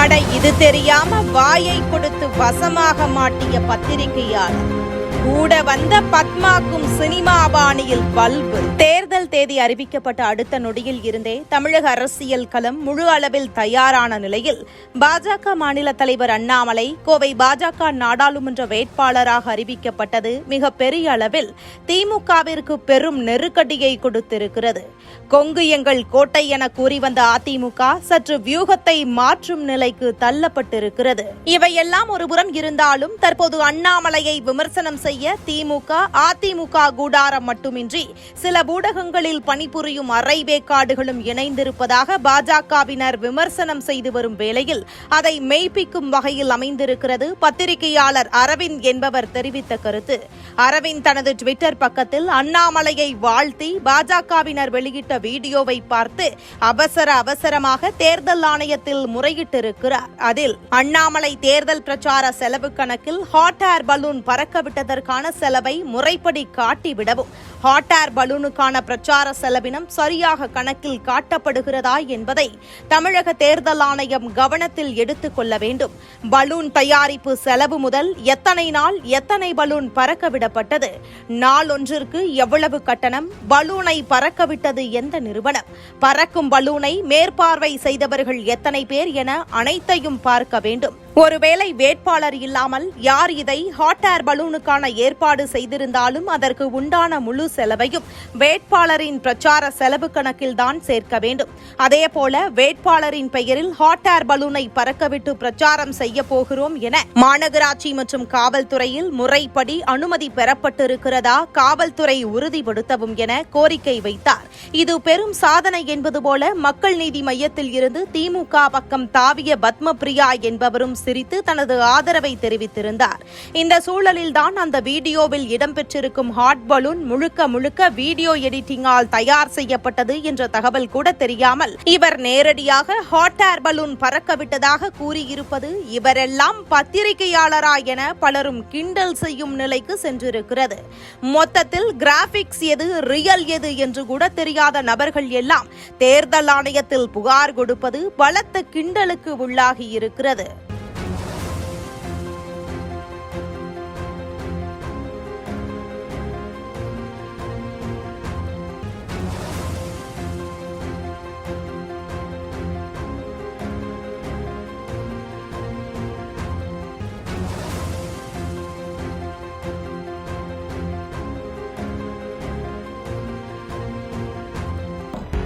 அட இது தெரியாம வாயை கொடுத்து வசமாக மாட்டிய பத்திரிகையாளர். கூட வந்த பத்மாக்கும் சினிமா பாணியில் பல்பு. தேர்தல் தேதி அறிவிக்கப்பட்ட அடுத்த நொடியில் இருந்தே தமிழக அரசியல் களம் முழு அளவில் தயாரான நிலையில் பாஜக மாநில தலைவர் அண்ணாமலை கோவை பாஜக நாடாளுமன்ற வேட்பாளராக அறிவிக்கப்பட்டது மிக பெரிய அளவில் திமுகவிற்கு பெரும் நெருக்கடியை கொடுத்திருக்கிறது. கொங்கு எங்கள் கோட்டை என கூறி வந்த அதிமுக சற்று வியூகத்தை மாற்றும் நிலைக்கு தள்ளப்பட்டிருக்கிறது. இவையெல்லாம் ஒருபுறம் இருந்தாலும் தற்போது அண்ணாமலையை விமர்சனம் செய்ய திமுக அதிமுக கூடாரம் மட்டுமின்றி சில ஊடகங்களில் பணிபுரியும் அரைவேக்காடுகளும் இணைந்திருப்பதாக பாஜகவினர் விமர்சனம் செய்து வரும் வேளையில் அதை மெய்ப்பிக்கும் வகையில் அமைந்திருக்கிறது பத்திரிகையாளர் அரவிந்த் என்பவர் தெரிவித்த கருத்து. அரவிந்த் தனது ட்விட்டர் பக்கத்தில் அண்ணாமலையை வாழ்த்தி பாஜகவினர் வெளியிட்ட வீடியோவை பார்த்து அவசர அவசரமாக தேர்தல் ஆணையத்தில் முறையிட்டிருக்கிறார். அதில் அண்ணாமலை தேர்தல் பிரச்சார செலவு கணக்கில் ஹாட் ஏர் பலூன் பறக்கவிட்டதற்கான செலவை முறைப்படி காட்டிவிடவும் ஹாட் ஏர் பலூனுக்கான பிரச்சார செலவினம் சரியாக கணக்கில் காட்டப்படுகிறதா என்பதை தமிழக தேர்தல் ஆணையம் கவனத்தில் எடுத்துக் கொள்ள வேண்டும். பலூன் தயாரிப்பு செலவு முதல் எத்தனை நாள் எத்தனை பலூன் பறக்க விடப்பட்டது நாள் ஒன்றிற்கு எவ்வளவு கட்டணம் பலூனை பறக்கவிட்டது எந்த நிறுவனம் பறக்கும் பலூனை மேற்பார்வை செய்தவர்கள் எத்தனை பேர் என அனைத்தையும் பார்க்க வேண்டும். ஒருவேளை வேட்பாளர் இல்லாமல் யார் இதை ஹாட் ஏர் பலூனுக்கான ஏற்பாடு செய்திருந்தாலும் அதற்கு உண்டான முழு செலவையும் வேட்பாளரின் பிரச்சார செலவு கணக்கில் தான் சேர்க்க வேண்டும். அதேபோல வேட்பாளரின் பெயரில் ஹாட் ஏர் பலூனை பறக்கவிட்டு பிரச்சாரம் செய்ய போகிறோம் என மாநகராட்சி மற்றும் காவல்துறையில் முறைப்படி அனுமதி பெறப்பட்டிருக்கிறதா காவல்துறை உறுதிப்படுத்தவும் என கோரிக்கை வைத்தார். இது பெரும் சாதனை என்பது போல மக்கள் நீதி மையத்தில் இருந்து திமுக பக்கம் தாவிய பத்மபிரியா என்பவரும் சிரித்து தனது ஆதரவை தெரிவித்திருந்தார். இந்த சூழலில்தான் அந்த வீடியோவில் இடம்பெற்றிருக்கும் ஹாட் பலூன் முழுக்க முழுக்க வீடியோ எடிட்டிங்கால் தயார் செய்யப்பட்டது என்ற தகவல் கூட தெரியாமல் இவர் நேரடியாக ஹாட் ஏர் பலூன் பறக்கவிட்டதாக கூறியிருப்பது இவரெல்லாம் பத்திரிகையாளரா என பலரும் கிண்டல் செய்யும் நிலைக்கு சென்றிருக்கிறது. மொத்தத்தில் கிராபிக்ஸ் எது ரியல் எது என்று கூட தெரியாத நபர்கள் எல்லாம் தேர்தல் ஆணையத்தில் புகார் கொடுப்பது பலத்த கிண்டலுக்கு உள்ளாகி இருக்கிறது.